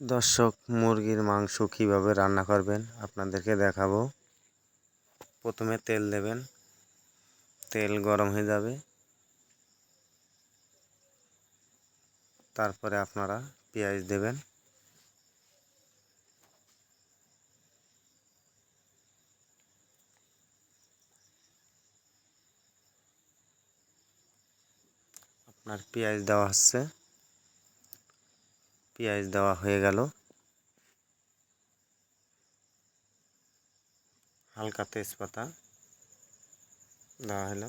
দর্শক, মুরগির মাংস কীভাবে রান্না করবেন আপনাদেরকে দেখাবো। প্রথমে তেল দেবেন। তেল গরম হয়ে যাবে। তারপরে আপনারা পেঁয়াজ দেবেন। আপনার পেঁয়াজ দেওয়া হচ্ছে। পেঁয়াজ দেওয়া হয়ে গেল। হালকা তেজপাতা দেওয়া হলো।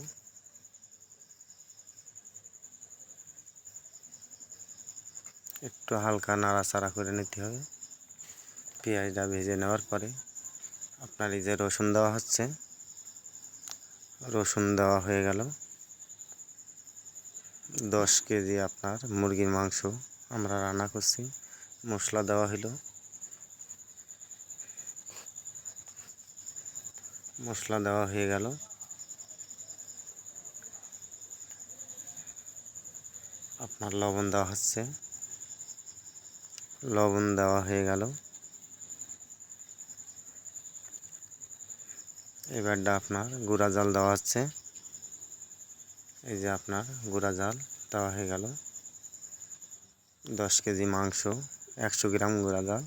একটু হালকা নাড়াচাড়া করে নিতে হবে। পেঁয়াজটা ভেজে নেওয়ার পরে আপনার এই যে রসুন দেওয়া হচ্ছে, রসুন দেওয়া হয়ে গেল। দশ কেজি আপনার মুরগির মাংস আমরা রান্না করছি। মশলা দেওয়া হলো মশলা দেওয়া হয়ে গেল। আপনার লবণ দেওয়া হচ্ছে। লবণ দেওয়া হয়ে গেল। এবারটা আপনার গুঁড়া জাল দেওয়া হচ্ছে। এই যে আপনার গুঁড়া জাল দেওয়া হয়ে গেল। দশ কেজি মাংস, একশো গ্রাম গুঁড়া জাল।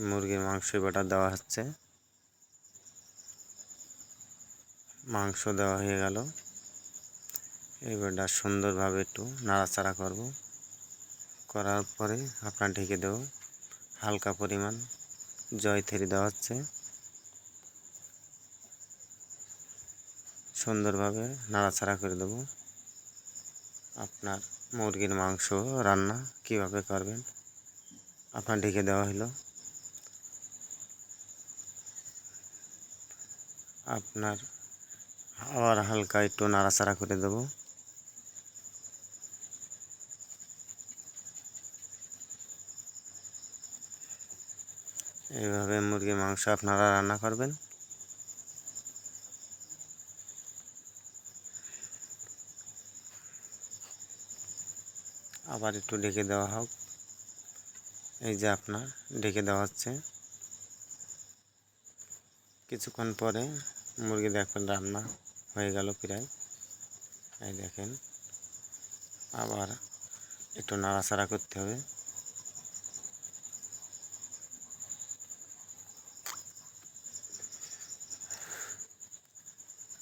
মুরগির মাংস এবারটা দেওয়া হচ্ছে। মাংস দেওয়া হয়ে গেল। এবারটা সুন্দরভাবে একটু নাড়াচাড়া করব। করার পরে আপনার ঢেকে দেব। হালকা পরিমাণ জয়থেরি দেওয়া হচ্ছে। সুন্দরভাবে নাড়াচাড়া করে দেব। আপনার মুরগির মাংস রান্না কীভাবে করবেন? আপনার ঢেকে দেওয়া হলো আপনার আবার হালকা একটু নাড়াচাড়া করে দেব। এইভাবে মুরগির মাংস আপনারা রান্না করবেন। আবার একটু ঢেকে দেওয়া হোক। এই যে আপনার, ঢেকে দেওয়া হচ্ছে। কিছুক্ষণ পরে মুরগি দেখবেন রান্না হয়ে গেল প্রায়। এই দেখেন, আবার একটু নাড়াচাড়া করতে হবে।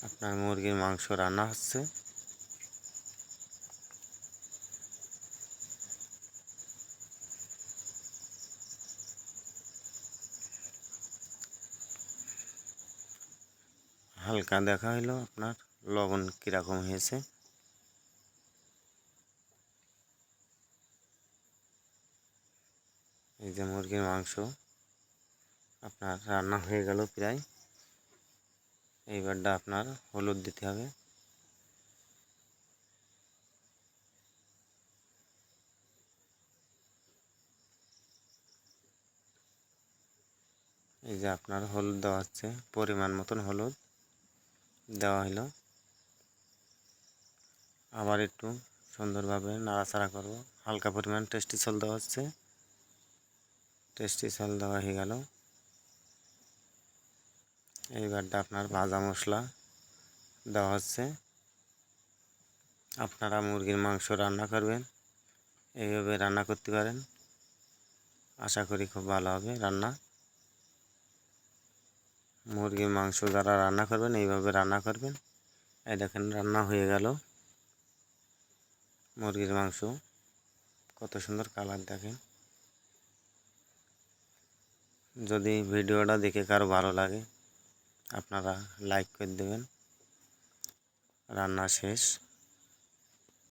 আপনার মুরগির মাংস রান্না হচ্ছে। হালকা দেখা হলো আপনার লবণ কীরকম হয়েছে? এই যে মুরগির মাংস, আপনার রান্না হয়ে গেল প্রায়। এইবারটা আপনার হলুদ দিতে হবে। এই যে আপনার হলুদ দেওয়া হচ্ছে, পরিমাণ মতন হলুদ। দেওয়া হলো আবার একটু সুন্দরভাবে নাড়াচাড়া করব। হালকা পরিমাণ টেস্টি সল দেওয়া হচ্ছে। টেস্টি সল দেওয়া হয়ে গেল। এইবারটা আপনার ভাজা মশলা দেওয়া হচ্ছে। আপনারা মুরগির মাংস রান্না করবেন। এইভাবে রান্না করতে পারেন। আশা করি খুব ভালো হবে রান্না। মুরগির মাংস যারা রান্না করবেন, এইভাবে রান্না করবেন। এই দেখেন, রান্না হয়ে গেল মুরগির মাংস। কত সুন্দর কালার দেখেন। যদি ভিডিওটা দেখে কারও ভালো লাগে, আপনারা লাইক করে দেবেন। রান্না শেষ।